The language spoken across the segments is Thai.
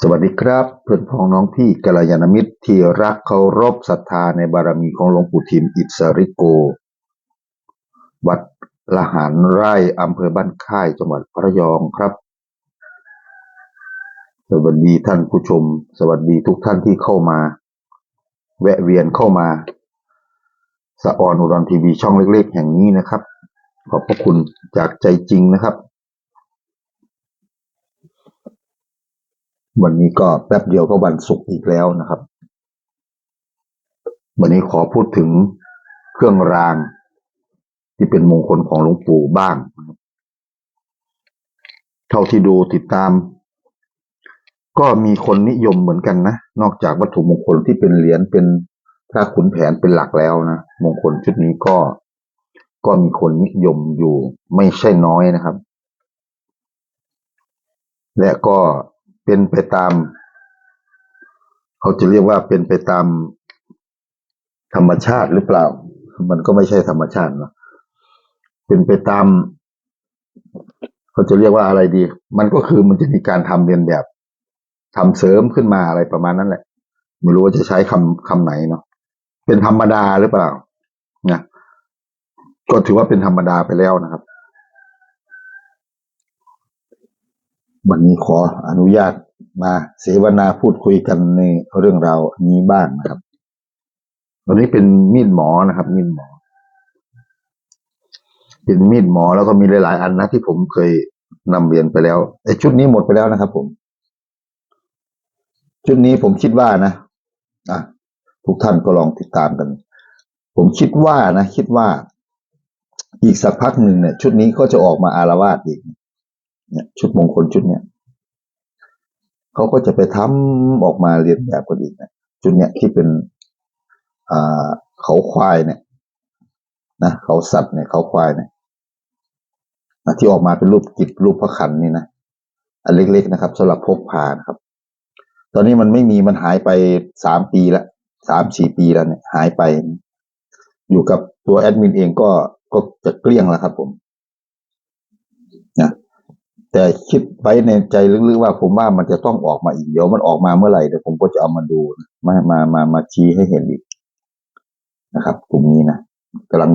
สวัสดีครับเพื่อนพ้องน้องพี่กัลยาณมิตรที่รักเคารพศรัทธาในบารมีของหลวงปู่ทิมอิสริโก วัดละหารไร่อำเภอบ้านค่ายจังหวัดระยองครับ สวัสดีท่านผู้ชม สวัสดีทุกท่านที่เข้ามา แวะเวียนเข้ามาสะออนอุดรทีวีช่องเล็กๆ แห่งนี้นะครับ ขอบพระคุณจากใจจริงนะครับ วันนี้ก็แป๊บเดียวก็วันศุกร์อีกแล้วนะครับ วันนี้ขอพูดถึงเครื่องรางที่เป็นมงคลของหลวงปู่บ้าง เท่าที่ดูติดตาม ก็มีคนนิยมเหมือนกันนะ นอกจากวัตถุมงคลที่เป็นเหรียญเป็นพระขุนแผนเป็นหลักแล้วนะ มงคลชุดนี้ก็ ก็มีคนนิยมอยู่ ไม่ใช่น้อยนะครับ และก็ เป็นไปตาม เขาจะเรียกว่าเป็นไปตามธรรมชาติหรือเปล่า มันก็ไม่ใช่ธรรมชาติเนาะเป็นไปตาม เขาจะเรียกว่าอะไรดี มันก็คือมันจะมีการทำเรียนแบบทำเสริมขึ้นมาอะไรประมาณนั้นแหละ ไม่รู้ว่าจะใช้คำคำไหนเนาะเป็นธรรมดาหรือเปล่านะก็ถือว่าเป็นธรรมดาไปแล้วนะครับ วันนี้ขออนุญาตมาเสวนาพูดคุยกันในเรื่องราวนี้บ้างนะครับวันนี้เป็นมีดหมอนะครับ มีดหมอ เป็นมีดหมอแล้วก็มีหลาย ๆ อันนะที่ผมเคยนำเรียนไปแล้วไอ้ชุดนี้หมดไปแล้วนะครับ ผม ชุดนี้ผมคิดว่านะอะทุกท่านก็ลองติดตามกัน ผมคิดว่านะคิดว่า อีกสักพักหนึ่งเนี่ย ชุดนี้ก็จะออกมาอารวาสอีก เนี่ยชุดมงคลชุดเนี้ยเขาก็จะไปทำออกมาเรียนแบบกันอีกนะชุดเนี้ยที่เป็นอ่าเขาควายเนี่ยนะเขาสัตว์เนี่ยเขาควายเนี่ยนะที่ออกมาเป็นรูปจิตรูปพระขันนี่นะอันเล็กๆนะครับสำหรับพกพานะครับ ตอนนี้มันไม่มีมันหายไปสามปีละสามสี่ปีแล้วเนี่ยหายไป อยู่กับตัวแอดมินเองก็ก็จะเกลี้ยงแล้วครับผม แต่คิดไว้ในใจลึกๆว่าผมว่ามันจะต้องออกมาอีกเดี๋ยวมันออกมาเมื่อไหร่เดี๋ยวผมก็จะเอามาดูนะมามามามาชี้ให้เห็นอีกนะครับกลุ่มนี้นะกำลัง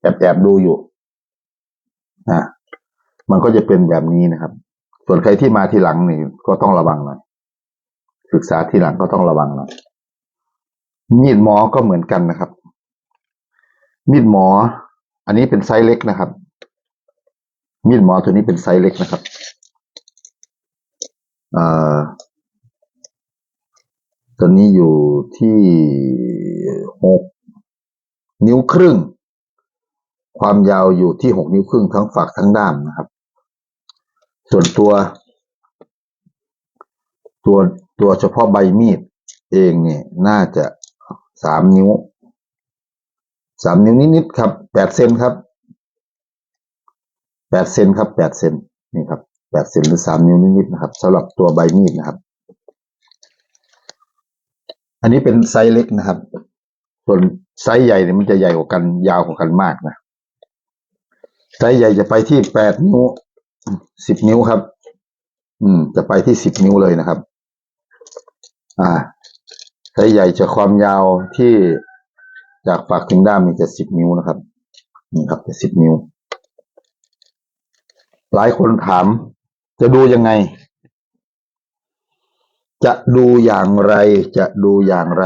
แอบแอบดูอยู่นะมันก็จะเป็นแบบนี้นะครับ ส่วนใครที่มาทีหลังนี่ก็ต้องระวังหน่อยศึกษาทีหลังก็ต้องระวังหน่อยมีดหมอก็เหมือนกันนะครับ มีดหมอ อันนี้เป็นไซส์เล็กนะครับ มีดหมอตัวนี้เป็นไซส์เล็กนะครับอ่อตัวนี้อยู่ที่หกนิ้วครึ่ง ความยาวอยู่ที่หกนิ้วครึ่งทั้งฝักทั้งด้ามนะครับ ส่วนตัว ตัวตัวเฉพาะใบมีดเองเนี่ยน่าจะสามนิ้วสามนิ้วนิดๆครับแปดเซนครับ แปดเซนครับแปดเซนนี่ครับแปดเซนหรือสามนิ้วนิดๆนะครับสำหรับตัวใบมีดนะครับ อันนี้เป็นไซส์เล็กนะครับ ส่วนไซส์ใหญ่เนี่ยมันจะใหญ่กว่ากันยาวกว่ากันมากนะไซส์ใหญ่จะไปที่แปดนิ้วสิบนิ้วครับ อืม จะไปที่สิบนิ้วเลยนะครับ อ่าไซส์ใหญ่จะความยาวที่จากฝักถึงด้ามมีจะสิบนิ้วนะครับ นี่ครับจะสิบนิ้ว หลายคนถาม จะดูยังไง จะดูอย่างไร จะดูอย่างไร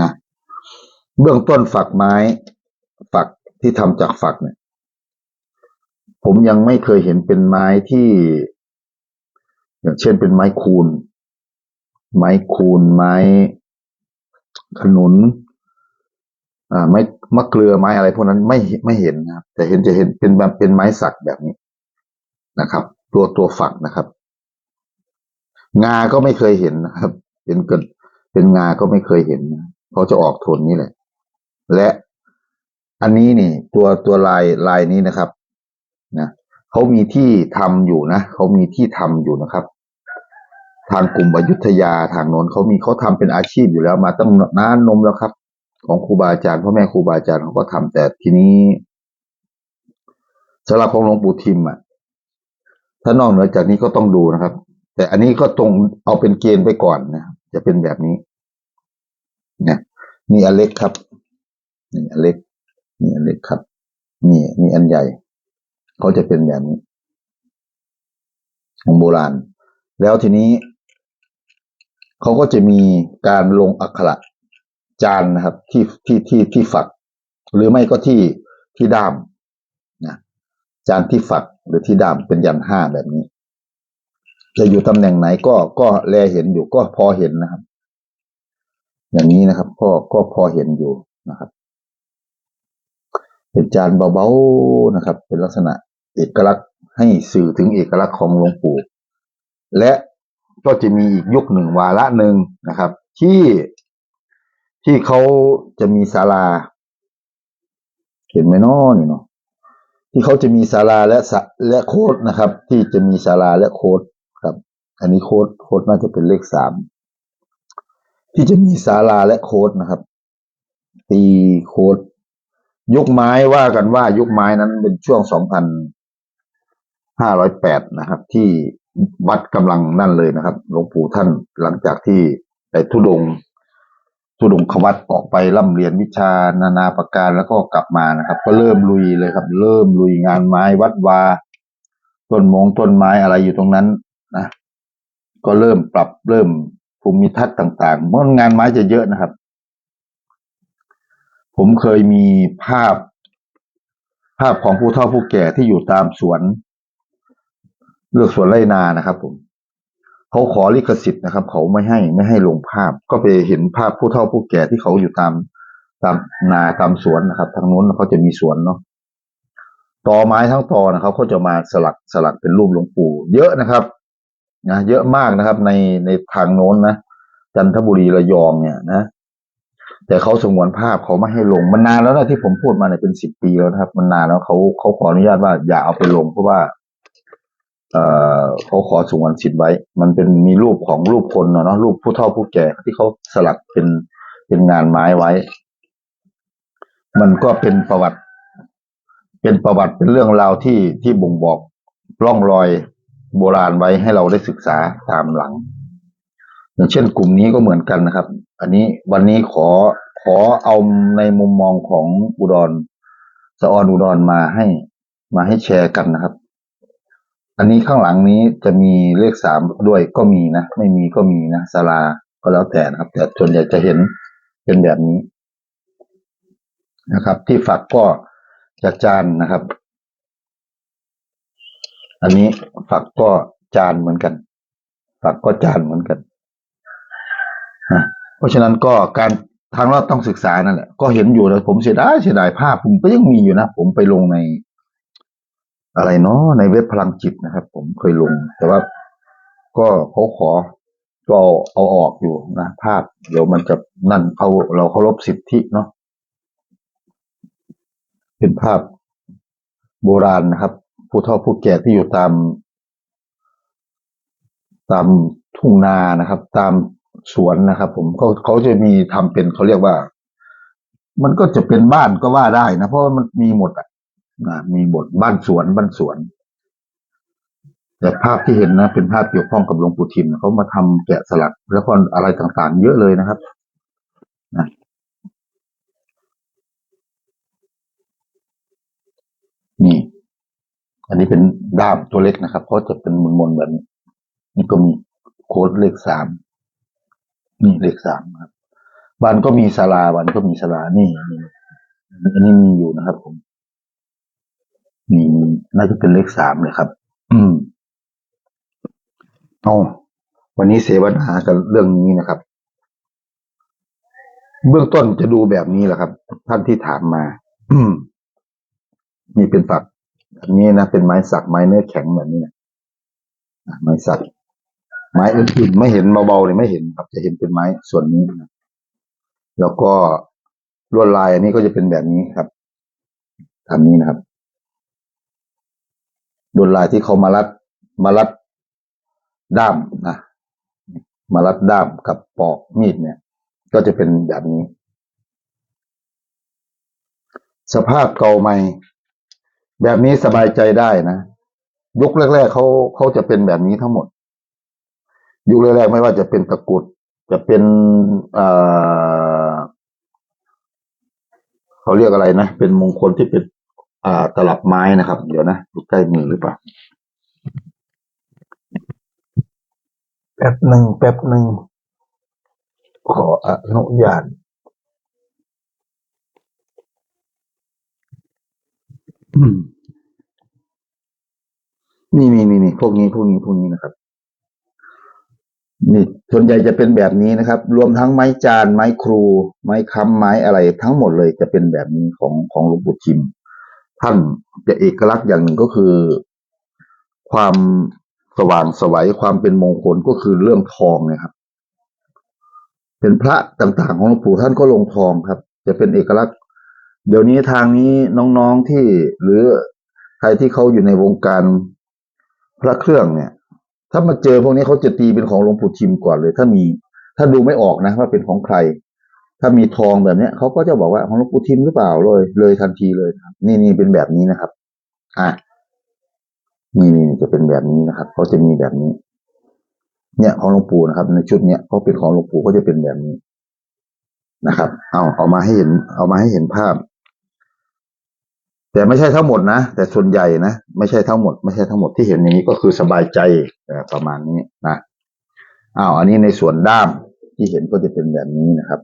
นะเบื้องต้นฝักไม้ ฝักที่ทำจากฝักเนี่ย ผมยังไม่เคยเห็นเป็นไม้ที่ อย่างเช่นเป็นไม้คูน ไม้คูนไม้ขนุน ไม้มะเกลือไม้อะไรพวกนั้นไม่ไม่เห็นนะครับ แต่เห็นจะเห็นเป็นแบบเป็นไม้สักแบบนี้นะครับ ตัวตัวฝักนะครับ งาก็ไม่เคยเห็นนะครับ เป็นเกิดเป็นงาก็ไม่เคยเห็นนะเขาจะออกโทนนี้แหละ และอันนี้นี่ตัวตัวลายลายนี้นะครับนะเขามีที่ทำอยู่นะเขามีที่ทำอยู่นะครับ ทางกลุ่มอยุธยาทางโน้นเขามีเขาทำเป็นอาชีพอยู่แล้วมาตั้งนานนมแล้วครับ ของครูบาอาจารย์พ่อแม่ครูบาอาจารย์เขาก็ทำแต่ทีนี้สำหรับของหลวงปู่ทิมอะ ถ้านอกเหนือจากนี้ก็ต้องดูนะครับ แต่อันนี้ก็ตรงเอาเป็นเกณฑ์ไปก่อนนะครับจะเป็นแบบนี้นะนี่อันเล็กครับนี่อันเล็กนี่อันเล็กครับนี่นี่อันใหญ่เขาจะเป็นแบบนี้ของโบราณ แล้วทีนี้เขาก็จะมีการลงอักขระ จานนะครับ ที่ที่ที่ที่ฝัก หรือไม่ก็ที่ที่ด้ามนะจานที่ฝักหรือที่ด้ามเป็นยันห้าแบบนี้ จะอยู่ตำแหน่งไหนก็ก็แลเห็นอยู่ก็พอเห็นนะครับ อย่างนี้นะครับ ก็ก็พอเห็นอยู่นะครับเป็นจานเบาๆนะครับ เป็นลักษณะเอกลักษณ์ให้สื่อถึงเอกลักษณ์ของหลวงปู่และก็จะมีอีกยุคหนึ่งวาระหนึ่งนะครับ ที่ ที่เขาจะมีศาลา เห็นไหมนาะนี่เนาะที่เขาจะมีศาลาและสและโค้ดนะครับ ที่จะมีศาลาและโค้ดครับ อันนี้โค้ดโค้ดน่าจะเป็นเลขสามที่จะมีศาลาและโค้ดนะครับ ตีโค้ดยุคไม้ว่ากันว่ายุคไม้นั้นเป็นช่วงสองพันห้าร้อยแปดนะครับ ที่วัดกำลังนั่นเลยนะครับหลวงปู่ท่านหลังจากที่ไปทุดง ทุดงควัดออกไปร่ำเรียนวิชานานาประการแล้วก็กลับมานะครับ ก็เริ่มลุยเลยครับ เริ่มลุยงานไม้วัดวาต้นมงต้นไม้อะไรอยู่ตรงนั้นนะก็เริ่มปรับเริ่มภูมิทัศน์ต่างๆเพราะงานไม้จะเยอะนะครับ ผมเคยมีภาพ ภาพของผู้เฒ่าผู้แก่ที่อยู่ตามสวน เลือกสวนไรนานะครับผม เขาขอลิขสิทธิ์นะครับ เขาไม่ให้ไม่ให้ลงภาพ ก็ไปเห็นภาพผู้เฒ่าผู้แก่ที่เขาอยู่ตามตามนาตามสวนนะครับ ทางนู้นเขาจะมีสวนเนาะตอไม้ทั้งตอนะครับเขาจะมาสลักสลักเป็นรูปหลวงปู่ เยอะนะครับนะเยอะมากนะครับ ในในทางโน้นนะจันทบุรีระยองเนี่ยนะ แต่เขาสงวนภาพเขาไม่ให้ลงมันนานแล้วนะที่ผมพูดมาเนี่ยเป็นสิบปีแล้วนะครับ มันนานแล้วเขาเขาขออนุญาตว่าอย่าเอาไปลงเพราะว่า เอ่อเขาขอสงวนสิทธิ์ไว้ มันเป็นมีรูปของรูปคนเนาะรูปผู้เฒ่าผู้แก่ที่เขาสลักเป็นเป็นงานไม้ไว้ มันก็เป็นประวัติ เป็นประวัติเป็นเรื่องราวที่ที่บ่งบอกร่องรอยโบราณไว้ให้เราได้ศึกษาตามหลัง อย่างเช่นกลุ่มนี้ก็เหมือนกันนะครับ อันนี้วันนี้ขอขอเอาในมุมมองของอุดรสะออนอุดรมาให้มาให้แชร์กันนะครับ อันนี้ข้างหลังนี้จะมีเลขสามด้วยก็มีนะ ไม่มีก็มีนะศาลาก็แล้วแต่นะครับ แต่ส่วนใหญ่จะเห็นเป็นแบบนี้นะครับ ที่ฝักก็จะจานนะครับ อันนี้ฝักก็จานเหมือนกัน ฝักก็จานเหมือนกันนะเพราะฉะนั้นก็การทางเราต้องศึกษานั่นแหละก็เห็นอยู่แล้วผมเสียดายเสียดายภาพผมก็ยังมีอยู่นะ ผมไปลงใน อะไรเนาะในเว็บพลังจิตนะครับ ผมเคยลง แต่ว่าก็เขาขอก็เอาเอาออกอยู่นะภาพ เดี๋ยวมันจะนั่นเขาเราเคารพสิทธิเนาะเป็นภาพโบราณนะครับ ผู้เฒ่าผู้แก่ที่อยู่ตาม ตามทุ่งนานะครับ ตามสวนนะครับ ผมเขาเขาจะมีทำเป็นเขาเรียกว่า มันก็จะเป็นบ้านก็ว่าได้นะเพราะว่ามันมีหมดอะ มีบทบ้านสวนบ้านสวน แต่ภาพที่เห็นนะ เป็นภาพเกี่ยวข้องกับหลวงปู่ทิมเขามาทำแกะสลัก แล้วก็อะไรต่างๆ เยอะเลยนะครับนะนี่ อันนี้เป็นด้ามตัวเล็กนะครับเพราะจะเป็นมนๆแบบนี้นี่ก็มีโค้ดเลขสามนี่เลขสามครับบ้านก็มีศาลาบ้านก็มีศาลานี่นี่อันนี้มีอยู่นะครับผม มีน่าจะเป็นเลขสามเลยครับ อืมเอาวันนี้เสวนากันเรื่องนี้นะครับ เบื้องต้นจะดูแบบนี้แหละครับ ท่านที่ถามมาอืมนี่เป็นฝักอันนี้นะเป็นไม้สักไม้เนื้อแข็งแบบนี้นะอะไม้สัก ไม้อื่นๆไม่เห็นเบาๆเลยไม่เห็นครับ จะเห็นเป็นไม้ส่วนนี้นะแล้วก็ลวดลายอันนี้ก็จะเป็นแบบนี้ครับทำนี้นะครับ ลวดลายที่เขามารัดมารัดด้ามนะมารัดด้ามกับปอกมีดเนี่ย ก็จะเป็นแบบนี้ สภาพเก่าใหม่ แบบนี้สบายใจได้นะยุคแรกๆเขาเขาจะเป็นแบบนี้ทั้งหมด ยุคแรกๆไม่ว่าจะเป็นตะกุด จะเป็นอ่อเขาเรียกอะไรนะ เป็นมงคลที่เป็น อ่าตลับไม้นะครับ เดี๋ยวนะอยู่ใกล้มือหรือเปล่าแป๊บหนึ่งแป๊บหนึ่งขออนุญาตอืมนี่นี่นี่นี่พวกนี้พวกนี้พวกนี้นะครับ นี่ส่วนใหญ่จะเป็นแบบนี้นะครับ รวมทั้งไม้จานไม้ครู ไม้ค้ำไม้อะไรทั้งหมดเลยจะเป็นแบบนี้ของของหลวงปู่ทิม ท่านจะเอกลักษณ์อย่างหนึ่งก็คือ ความสว่างสวัยความเป็นมงคลก็คือเรื่องทองเนะครับ เป็นพระต่างๆ ของหลวงปู่ท่านก็ลงทองครับ จะเป็นเอกลักษณ์ เดี๋ยวนี้ทางนี้น้องๆที่หรือใครที่เขาอยู่ในวงการพระเครื่องเนี่ย ถ้ามาเจอพวกนี้เขาจะตีเป็นของหลวงปู่ทิมก่อนเลย ถ้ามี ถ้าดูไม่ออกนะว่าเป็นของใคร ถ้ามีทองแบบเนี้ยเขาก็จะบอกว่าของหลวงปู่ทิมหรือเปล่าเลย เลยทันทีเลยครับ นี่นี่เป็นแบบนี้นะครับ อะนี่นี่จะเป็นแบบนี้นะครับเขาจะมีแบบนี้ เนี่ยของหลวงปู่นะครับ ในชุดเนี้ยเขาเป็นของหลวงปู่ก็จะเป็นแบบนี้นะครับ เอาเอามาให้เห็น เอามาให้เห็นภาพ แต่ไม่ใช่ทั้งหมดนะแต่ส่วนใหญ่นะไม่ใช่ทั้งหมด ไม่ใช่ทั้งหมดที่เห็นอย่างนี้ก็คือสบายใจประมาณนี้นะอ้าวอันนี้ในส่วนด้ามที่เห็นก็จะเป็นแบบนี้นะครับ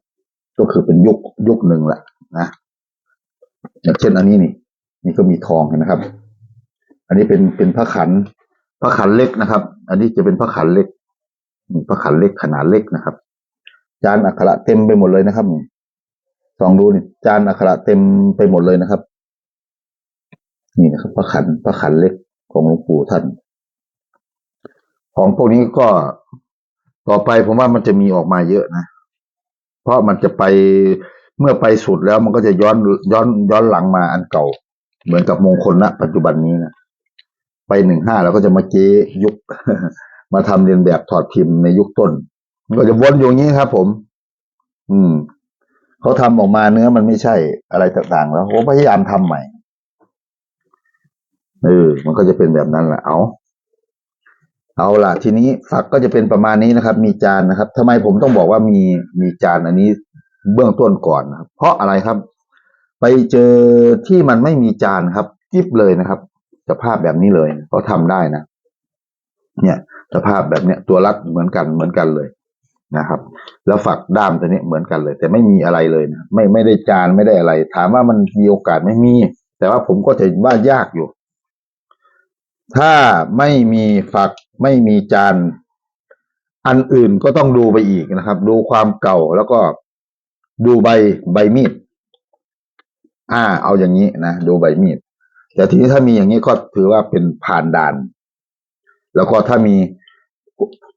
ก็คือเป็นยุคยุคหนึ่งแหละนะอย่างเช่นอันนี้นี่ นี่ก็มีทองเห็นไหมครับ อันนี้เป็นเป็นพระขันพระขันเล็กนะครับ อันนี้จะเป็นพระขันเล็กพระขันเล็กขนาดเล็กนะครับ จานอักขระเต็มไปหมดเลยนะครับส่องดูนี่จานอักขระเต็มไปหมดเลยนะครับ นี่นะครับ พระขันพระขันเล็กของหลวงปู่ท่าน ของพวกนี้ก็ต่อไปผมว่ามันจะมีออกมาเยอะนะ เพราะมันจะไปเมื่อไปสุดแล้วมันก็จะย้อนย้อนย้อนหลังมาอันเก่า เหมือนกับมงคลณปัจจุบันนี้นะไปหนึ่งห้าแล้วก็จะมาเก๊ยุคมาทำเรียนแบบถอดพิมพ์ในยุคต้น มันก็จะวนอยู่อย่างนี้ครับ ผม อืมเขาทำออกมาเนื้อมันไม่ใช่อะไรต่างๆแล้วผมพยายามทำใหม่เออมันก็จะเป็นแบบนั้นแหละเอา เอาล่ะทีนี้ฝักก็จะเป็นประมาณนี้นะครับ มีจานนะครับทำไมผมต้องบอกว่ามีมีจานอันนี้เบื้องต้นก่อนนะครับเพราะอะไรครับ ไปเจอที่มันไม่มีจานครับจิบเลยนะครับสภาพแบบนี้เลยเขาทำได้นะ เนี่ยสภาพแบบเนี้ยตัวรัดเหมือนกันเหมือนกันเลยนะครับ แล้วฝักด้ามตัวนี้เหมือนกันเลย แต่ไม่มีอะไรเลยนะไม่ไม่ได้จานไม่ได้อะไร ถามว่ามันมีโอกาสไม่มี แต่ว่าผมก็จะว่ายากอยู่ ถ้าไม่มีฝักไม่มีจาน อันอื่นก็ต้องดูไปอีกนะครับ ดูความเก่าแล้วก็ดูใบใบมีด อ่า เอาอย่างนี้นะ ดูใบมีด แต่ทีนี้ถ้ามีอย่างนี้ก็ถือว่าเป็นผ่านด่าน แล้วก็ถ้ามี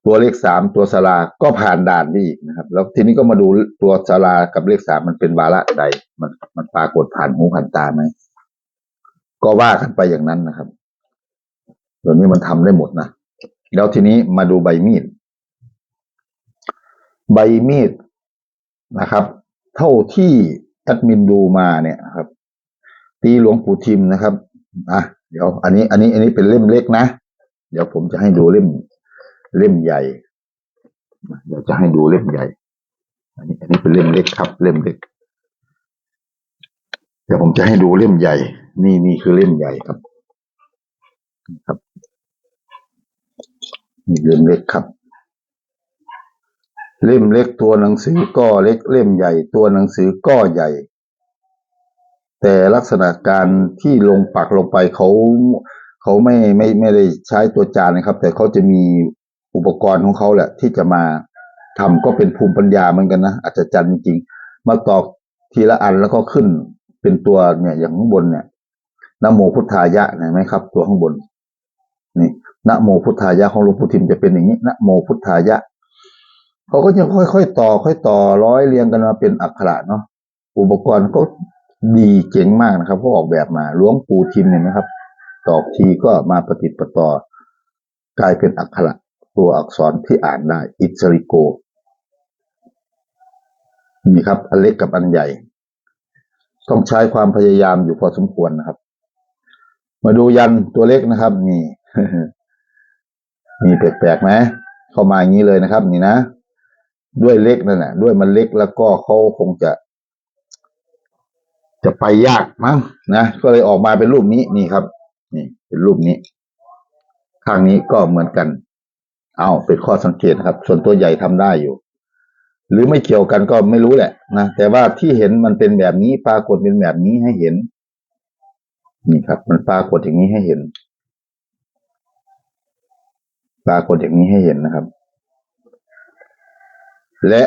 ตัวเลขสามตัวสลาก็ผ่านด่านได้อีกนะครับ แล้วทีนี้ก็มาดูตัวสลากับเลขสามมันเป็นวาระใด มันมันปรากฏผ่านหูผ่านตาไหมก็ว่ากันไปอย่างนั้นนะครับ เดี๋ยวนี้มันทำได้หมดนะ แล้วทีนี้มาดูใบมีด ใบมีดนะครับ เท่าที่แอดมินดูมาเนี่ยครับ ตีหลวงปู่ทิมนะครับ อะ เดี๋ยว อันนี้ อันนี้ อันนี้เป็นเล่มเล็กนะ เดี๋ยวผมจะให้ดูเล่ม เล่มใหญ่ เดี๋ยวจะให้ดูเล่มใหญ่ อันนี้ อันนี้เป็นเล่มเล็กครับ เล่มเล็ก เดี๋ยวผมจะให้ดูเล่มใหญ่ นี่นี่คือเล่มใหญ่ครับ ครับเล่มเล็กครับ เล่มเล็กตัวหนังสือก็เล็กเล่มใหญ่ตัวหนังสือก็ใหญ่ แต่ลักษณะการที่ลงปักลงไปเขาเขาไม่ไม่ไม่ได้ใช้ตัวจานนะครับ แต่เขาจะมีอุปกรณ์ของเขาแหละ ที่จะมาทำก็เป็นภูมิปัญญาเหมือนกันนะอัศจรรย์จริงมาตอกทีละอันแล้วก็ขึ้นเป็นตัวเนี่ยอย่างข้างบนเนี่ยนโมพุทธายะเห็นไหมครับ ตัวข้างบน นี่นะโมพุทธายะของหลวงปู่ทิมจะเป็นอย่างนี้นะโมพุทธายะเขาก็จะค่อยๆต่อ ค่อยต่อร้อยเรียงกันมาเป็นอักขระเนาะอุปกรณ์ก็ดีเจ๋งมากนะครับเขาออกแบบมาหลวงปู่ทิมเนี่ยนะครับตอกทีก็มาปฏิประต่อกลายเป็นอักขระตัวอักษรที่อ่านได้ อิสริโกนี่ครับ อันเล็กกับอันใหญ่ ต้องใช้ความพยายามอยู่พอสมควรนะครับ มาดูยันตัวเล็กนะครับ นี่ นี่แปลกๆไหมเข้ามาอย่างนี้เลยนะครับ นี่นะด้วยเล็กนั่นแหละด้วยมันเล็กแล้วก็เขาคงจะ จะไปยากมั้งนะก็เลยออกมาเป็นรูปนี้นี่ครับ นี่ เป็นรูปนี้ ข้างนี้ก็เหมือนกัน เอาเป็นข้อสังเกตครับ ส่วนตัวใหญ่ทำได้อยู่ หรือไม่เกี่ยวกันก็ไม่รู้แหละนะแต่ว่าที่เห็นมันเป็นแบบนี้ปรากฏเป็นแบบนี้ให้เห็น นี่ครับ มันปรากฏอย่างนี้ให้เห็น ปรากฏอย่างนี้ให้เห็นนะครับ และ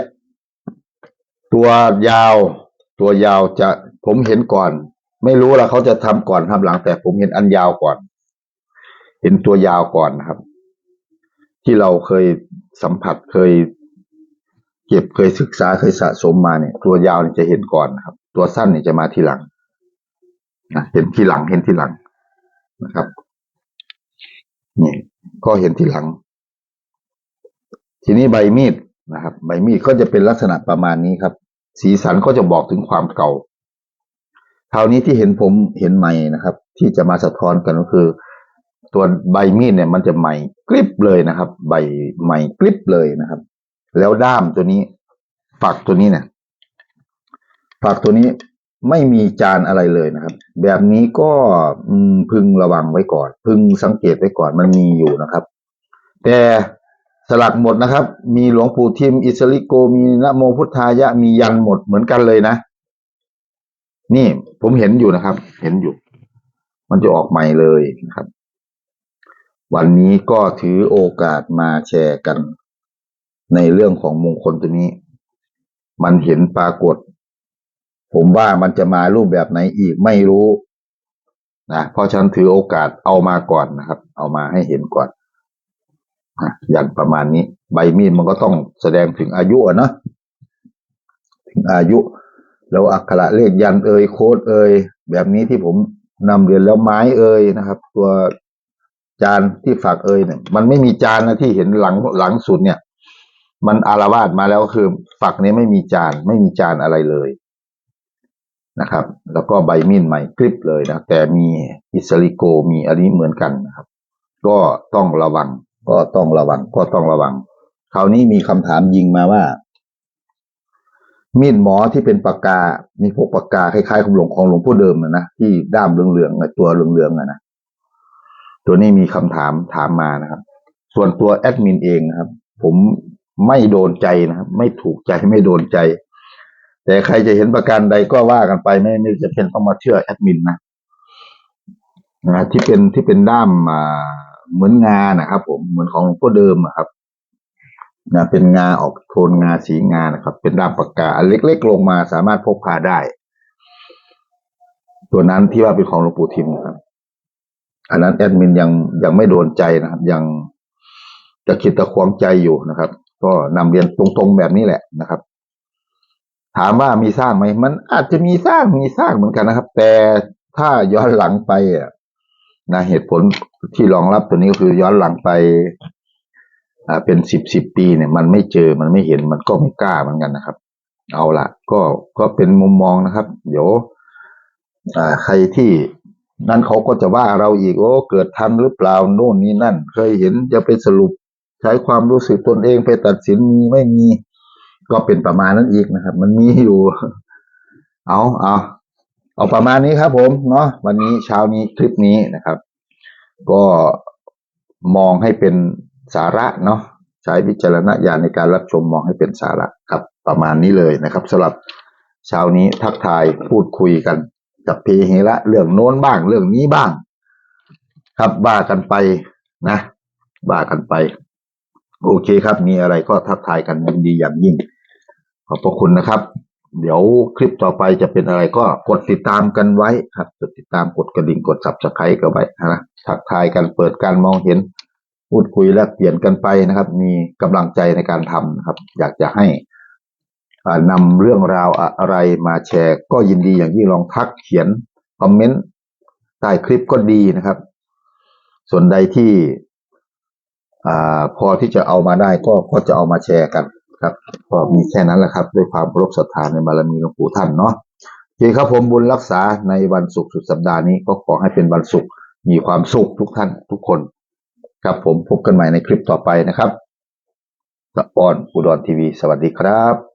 ตัวยาว ตัวยาวจะผมเห็นก่อน ไม่รู้ละเขาจะทำก่อนทำหลัง แต่ผมเห็นอันยาวก่อน เห็นตัวยาวก่อนนะครับ ที่เราเคยสัมผัสเคยเก็บเคยศึกษาเคยสะสมมาเนี่ย ตัวยาวนี่จะเห็นก่อนนะครับ ตัวสั้นนี่จะมาทีหลังนะเห็นทีหลังเห็นทีหลังนะครับนี่ ก็เห็นทีหลัง ทีนี้ใบมีดนะครับ ใบมีดก็จะเป็นลักษณะประมาณนี้ครับ สีสันก็จะบอกถึงความเก่าคราวนี้ที่เห็นผมเห็นใหม่นะครับ ที่จะมาสะท้อนกันก็คือ ตัวใบมีดเนี่ย มันจะใหม่กริบเลยนะครับ ใบใหม่กริบเลยนะครับ แล้วด้ามตัวนี้ ฝักตัวนี้เนี่ย ฝักตัวนี้ ไม่มีจานอะไรเลยนะครับ แบบนี้ก็พึงระวังไว้ก่อน พึงสังเกตไว้ก่อนมันมีอยู่นะครับ แต่สลักหมดนะครับ มีหลวงปู่ทิม อิสริโกมีนะโมพุทธายะมียันหมดเหมือนกันเลยนะ นี่ผมเห็นอยู่นะครับ เห็นอยู่ มันจะออกใหม่เลยนะครับ วันนี้ก็ถือโอกาสมาแชร์กัน ในเรื่องของมงคลตัวนี้ มันเห็นปรากฏ ผมว่ามันจะมารูปแบบไหนอีกไม่รู้นะเพราะฉันถือโอกาสเอามาก่อนนะครับ เอามาให้เห็นก่อนนะอย่างประมาณนี้ ใบมีดมันก็ต้องแสดงถึงอายุนะถึงอายุ แล้วอักขระเลขยันเอยโค้ดเอยแบบนี้ที่ผมนำเรียนแล้วไม้เอยนะครับ ตัวจานที่ฝากเอยเนี่ย มันไม่มีจานนะที่เห็นหลังหลังสุดเนี่ย มันอารวาสมาแล้วคือ ฝักนี้ไม่มีจาน ไม่มีจานอะไรเลย นะครับ แล้วก็ใบมีดใหม่กริบเลยนะ แต่มีอิสริโกมีอันนี้เหมือนกันนะครับ ก็ต้องระวัง ก็ต้องระวัง ก็ต้องระวัง คราวนี้มีคำถามยิงมาว่า มีดหมอที่เป็นปากกา มีพวกปากกาคล้ายๆของหลวงของหลวงพ่อเดิมนะนะที่ด้ามเหลืองๆตัวเหลืองๆอะนะตัวนี้มีคำถามถามมานะครับ ส่วนตัวแอดมินเองนะครับ ผมไม่โดนใจนะครับ ไม่ถูกใจไม่โดนใจ แต่ใครจะเห็นประการใดก็ว่ากันไปไม่ไม่จะเป็นต้องมาเชื่อแอดมินนะนะที่เป็นที่เป็นด้ามอ่าเหมือนงานะครับ ผมเหมือนของหลวงพ่อเดิมอะครับนะเป็นงาออกโทนงาสีงานะครับ เป็นด้ามปากกาเล็กๆลงมาสามารถพกพาได้ ตัวนั้นที่ว่าเป็นของหลวงปู่ทิมนะครับ อันนั้นแอดมินยังยังไม่โดนใจนะครับ ยังจะคิดตะควงใจอยู่นะครับ ก็นำเรียนตรงๆแบบนี้แหละนะครับ ถามว่ามีสร้างไหมมันอาจจะมีสร้างมีสร้างเหมือนกันนะครับ แต่ถ้าย้อนหลังไปอะนะเหตุผลที่รองรับตัวนี้ก็คือย้อนหลังไป อ่าเป็นสิบสิบปีเนี่ย มันไม่เจอมันไม่เห็นมันก็ไม่กล้าเหมือนกันนะครับ เอาละก็ก็เป็นมุมมองนะครับ เดี๋ยวอ่าใครที่นั่นเขาก็จะว่าเราอีกโอ้เกิดทันหรือเปล่าโน่นนี่นั่น เคยเห็นจะไปสรุปใช้ความรู้สึกตนเองไปตัดสินมีไม่มี ก็เป็นประมาณนั้นอีกนะครับ มันมีอยู่ เอาเอาเอาประมาณนี้ครับ ผมเนาะวันนี้เช้านี้คลิปนี้นะครับ ก็มองให้เป็นสาระเนาะใช้วิจารณญาณในการรับชมมองให้เป็นสาระครับ ประมาณนี้เลยนะครับสำหรับเช้านี้ทักทายพูดคุยกันกับเพเฮระเรื่องโน้นบ้างเรื่องนี้บ้าง ครับว่ากันไปนะว่ากันไป โอเคครับ มีอะไรก็ทักทายกันยินดีอย่างยิ่ง อบพระคุณนะครับ เดี๋ยวคลิปต่อไปจะเป็นอะไรก็กดติดตามกันไว้ครับกดติดตามกดกระดิ่งกด subscribe กันไว้นะทักทายกันเปิดการมองเห็น พูดคุยแลกเปลี่ยนกันไปนะครับ มีกำลังใจในการทำนะครับ อยากจะให้อ่านำเรื่องราวอะไรมาแชร์ ก็ยินดีอย่างยิ่งลองทักเขียนคอมเมนต์ใต้คลิปก็ดีนะครับ ส่วนใดที่อพอที่จะเอามาได้ก็ก็จะเอามาแชร์กัน ครับก็มีแค่นั้นแหละครับ ด้วยความเคารพศรัทธาในบารมีหลวงปู่ท่านเนาะโอเคครับผมบุญรักษาในวันศุกร์สุดสัปดาห์นี้ก็ขอให้เป็นวันศุกร์มีความสุขทุกท่านทุกคน ครับผมพบกันใหม่ในคลิปต่อไปนะครับตะอ้อนอุดรทีวี สวัสดีครับ